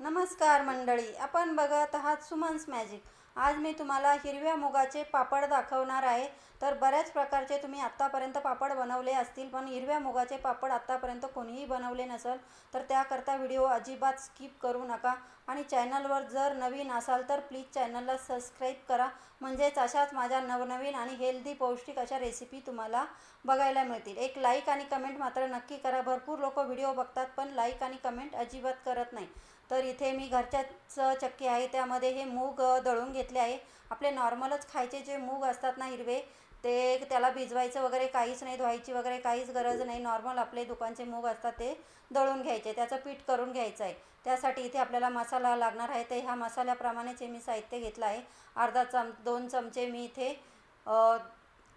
नमस्कार मंडळी आपण बघत आहात सुमन्स मॅजिक. आज मी तुम्हाला हिरव्या मुगाचे पापड दाखवणार आहे. तर बऱ्याच प्रकारचे तुम्ही आत्तापर्यंत पापड बनवले असतील पण हिरव्या मुगाचे पापड आत्तापर्यंत कोणीही बनवले नसेल तर त्याकरता व्हिडिओ अजिबात स्किप करू नका. आणि चॅनलवर जर नवीन असाल तर प्लीज चॅनलला सबस्क्राईब करा. म्हणजेच अशाच माझ्या नवनवीन आणि हेल्दी पौष्टिक अशा रेसिपी तुम्हाला बघायला मिळतील. एक लाईक आणि कमेंट मात्र नक्की करा. भरपूर लोक व्हिडिओ बघतात पण लाईक आणि कमेंट अजिबात करत नाही. तर इथे मी घरच्याच चक्की आहे त्यामध्ये हे मूग दळून घेतले आहे. आपले नॉर्मलच खायचे जे मूग असतात ना हिरवे ते त्याला भिजवायचं वगैरे काहीच नाही धुवायची वगैरे काहीच गरज नाही. नॉर्मल आपले दुकानचे मूग असतात ते दळून घ्यायचे त्याचं पीठ करून घ्यायचं आहे. त्यासाठी इथे आपल्याला मसाला लागणार आहे. तर ह्या मसाल्याप्रमाणेच हे मी साहित्य घेतलं आहे. अर्धा चम दोन चमचे मी इथे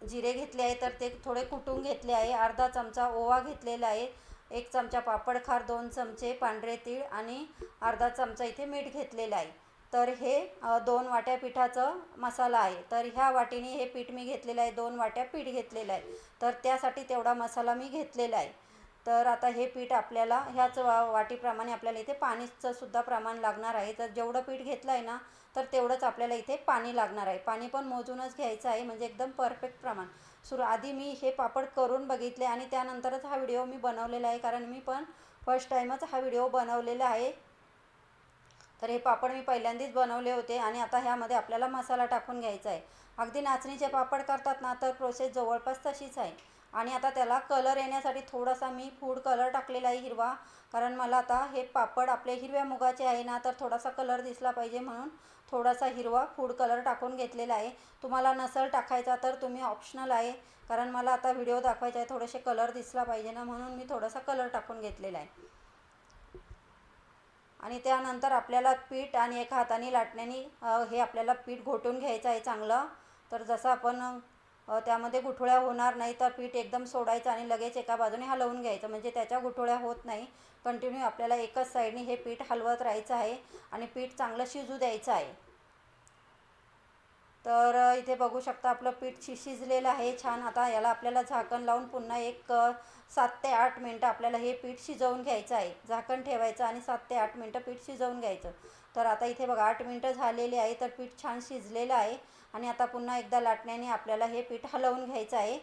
जिरे घेतले आहे. तर ते थोडे कुटून घेतले आहे. अर्धा चमचा ओवा घेतलेला आहे. एक चमचा पापड खार दोन चमचे पांढरे तीळ आणि अर्धा चमचा इथे मीठ घेतलेलं आहे. तर हे दोन वाट्या पिठाचं मसाला आहे. तर ह्या वाटीने हे पीठ मी घेतलेलं आहे. दोन वाट्या पीठ घेतलेलं आहे. तर त्यासाठी तेवढा मसाला मी घेतलेला आहे. तर आता हे पीठ आपल्याला ह्याच वा वाटीप्रमाणे आपल्याला इथे पाणीचं सुद्धा प्रमाण लागणार आहे. तर जेवढं पीठ घेतलं आहे ना तर तेवढंच आपल्याला इथे पाणी लागणार आहे. पाणी पण मोजूनच घ्यायचं आहे म्हणजे एकदम परफेक्ट प्रमाण. सुरू आधी मी हे पापड करून बघितले आणि त्यानंतरच हा व्हिडिओ मी बनवलेला आहे कारण मी पण फर्स्ट टाईमच हा व्हिडिओ बनवलेला आहे. तर हे पापड मी पहिल्यांदाच बनवले होते आणि आता ह्यामध्ये आपल्याला मसाला टाकून घ्यायचा आहे. अगदी नाचणीचे पापड करतात ना तर प्रोसेस जवळपास तशीच आहे. आणि आता त्याला कलर येण्यासाठी थोडासा मी फूड कलर टाकलेला आहे हिरवा. कारण मला आता हे पापड आपले हिरव्या मुगाचे आहे ना तर थोडासा कलर दिसला पाहिजे म्हणून थोडासा हिरवा फूड कलर टाकून घेतलेला आहे. तुम्हाला नसल टाकायचा तर तुम्ही ऑप्शनल आहे. कारण मला आता व्हिडिओ दाखवायचा आहे थोडेसे कलर दिसला पाहिजे ना म्हणून मी थोडासा कलर टाकून घेतलेला आहे. आणि त्यानंतर आपल्याला पीठ आणि एका हाताने लाटण्याने हे आपल्याला पीठ घोटून घ्यायचं आहे चांगलं. तर जसं आपण त्यामध्ये गुठळ्या होणार नाही तर पीठ एकदम सोडायचं आणि लगेच एका बाजूने हलवून घ्यायचं. म्हणजे त्याच्या गुठळ्या होत नाही. कंटिन्यू आपल्याला एकच साईडने हे पीठ हलवत राहायचं आहे आणि पीठ चांगलं शिजू द्यायचं आहे. तर इथे बघू शकता आपलं पीठ शि शिजलेलं आहे छान. आता याला आपल्याला झाकण लावून पुन्हा एक सात ते आठ मिनटं आपल्याला हे पीठ शिजवून घ्यायचं आहे. झाकण ठेवायचं आणि सात ते आठ मिनटं पीठ शिजवून घ्यायचं. तर आता इथे बघा आठ मिनटं झालेली आहे तर पीठ छान शिजलेलं आहे. आणि आता पुन्हा एकदा लाटण्याने आपल्याला हे पीठ हलवून घ्यायचं आहे.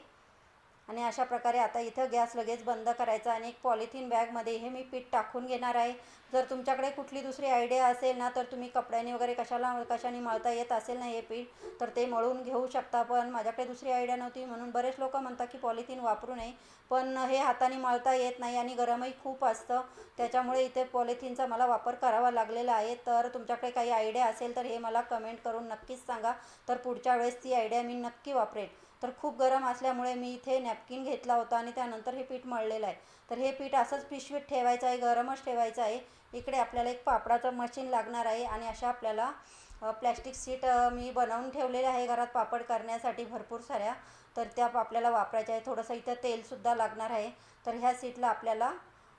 आणि अशा प्रकारे आता इथं गॅस लगेच बंद करायचा आणि एक पॉलिथिन बॅगमध्ये हे मी पीठ टाकून घेणार आहे. जर तुमच्याकडे कुठली दुसरी आयडिया असेल ना तर तुम्ही कपड्याने वगैरे कशाला कशाने मळता येत असेल ना हे पीठ तर ते मळून घेऊ शकता. पण माझ्याकडे दुसरी आयडिया नव्हती म्हणून बरेच लोक म्हणतात की पॉलिथिन वापरू नये. पण हे हाताने मळता येत नाही आणि गरमही खूप असतं. त्याच्यामुळे इथे पॉलिथिनचा मला वापर करावा लागलेला आहे. तर तुमच्याकडे काही आयडिया असेल तर हे मला कमेंट करून नक्कीच सांगा. तर पुढच्या वेळेस ती आयडिया मी नक्की वापरेन. तर खूप गरम असल्यामुळे मी इथे नॅपकिन घेतला होता आणि त्यानंतर हे पीठ मळलेलं आहे. तर हे पीठ असंच पिशवीत ठेवायचं आहे गरमच ठेवायचं आहे. इकडे आपल्याला एक पापडाचं मशीन लागणार आहे आणि अशा आपल्याला प्लॅस्टिक सीट मी बनवून ठेवलेले आहे घरात पापड करण्यासाठी भरपूर साऱ्या. तर त्या आपल्याला वापरायच्या आहे थोडंसं इथं तेलसुद्धा लागणार आहे. तर ह्या सीटला आपल्याला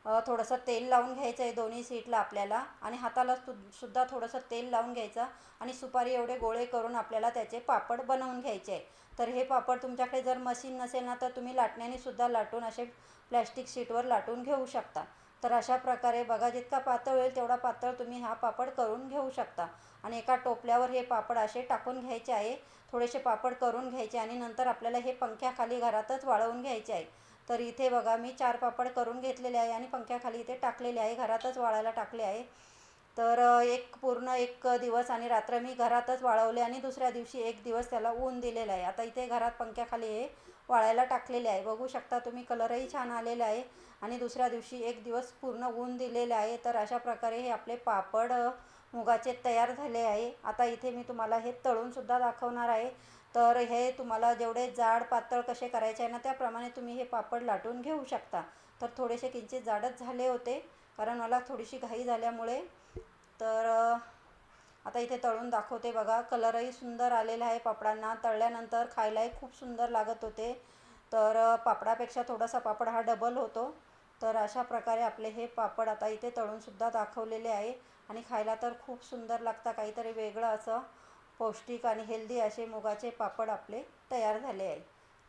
थोडंसं तेल लावून घ्यायचं आहे दोन्ही सीटला आपल्याला. आणि हाताला सु सुद्धा थोडंसं तेल लावून घ्यायचं. आणि सुपारी एवढे गोळे करून आपल्याला त्याचे पापड बनवून घ्यायचे आहे. तर हे पापड तुमच्याकडे जर मशीन नसेल ना तर तुम्ही लाटण्याने सुद्धा लाटून असे प्लॅस्टिक शीटवर लाटून घेऊ शकता. तर अशा प्रकारे बघा जितका पातळ होईल तेवढा पातळ तुम्ही हा पापड करून घेऊ शकता. आणि एका टोपल्यावर हे पापड असे टाकून घ्यायचे आहे. थोडेसे पापड करून घ्यायचे आणि नंतर आपल्याला हे पंख्याखाली घरातच वाळवून घ्यायचे आहे. तर इथे बघा मी चार पापड करून घेतलेले आहे आणि पंख्याखाली इथे टाकलेले आहे घरातच वाळायला टाकले आहे. तर एक पूर्ण एक दिवस आणि रात्र मी घरातच वाळवले आणि दुसऱ्या दिवशी एक दिवस त्याला ऊन दिलेलं आहे. आता इथे घरात पंख्याखाली हे वाळायला टाकलेले आहे. बघू शकता तुम्ही कलरही छान आलेला आहे आणि दुसऱ्या दिवशी एक दिवस पूर्ण ऊन दिलेले आहे. तर अशा प्रकारे हे आपले पापड मुगाचे तयार झाले आहे. आता इथे मी तुम्हाला हे तळूनसुद्धा दाखवणार आहे. तर हे तुम्हाला जेवढे जाड पातळ कसे करायचे आहे ना त्याप्रमाणे तुम्ही हे पापड लाटून घेऊ शकता. तर थोडेसे किंचित जाडच झाले होते कारण मला थोडीशी घाई झाल्यामुळे. तर आता इथे तळून दाखवते बघा. कलरही सुंदर आलेला आहे पापडांना. तळल्यानंतर खायलाही खूप सुंदर लागत होते. तर पापडापेक्षा थोडासा पापड हा डबल होतो. तर अशा प्रकारे आपले हे पापड आता इथे तळूनसुद्धा दाखवलेले आहे. आणि खायला तर खूप सुंदर लागतं काहीतरी वेगळं असं. पौष्टिक आणि हेल्दी असे मुगाचे पापड आपले तयार झाले आहे.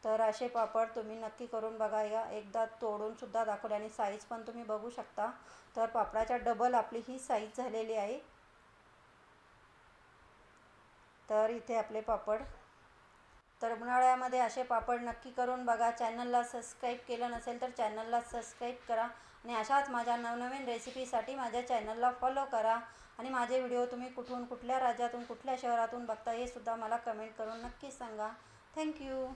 तर असे पापड तुम्ही नक्की करून बघा. या एकदा तोडूनसुद्धा दाखवले आणि साईज पण तुम्ही बघू शकता. तर पापडाच्या डबल आपली ही साईज झालेली आहे. तर इथे आपले पापड तर उन्हाळ्यामध्ये असे पापड नक्की करून बघा. चॅनलला सबस्क्राईब केलं नसेल तर चॅनलला सबस्क्राईब करा आणि अशाच माझ्या नवनवीन रेसिपीसाठी माझ्या चॅनलला फॉलो करा. आणि माझे व्हिडिओ तुम्ही कुठून कुठल्या राज्यातून कुठल्या शहरातून बघता हे सुद्धा मला कमेंट करून नक्की सांगा. थँक्यू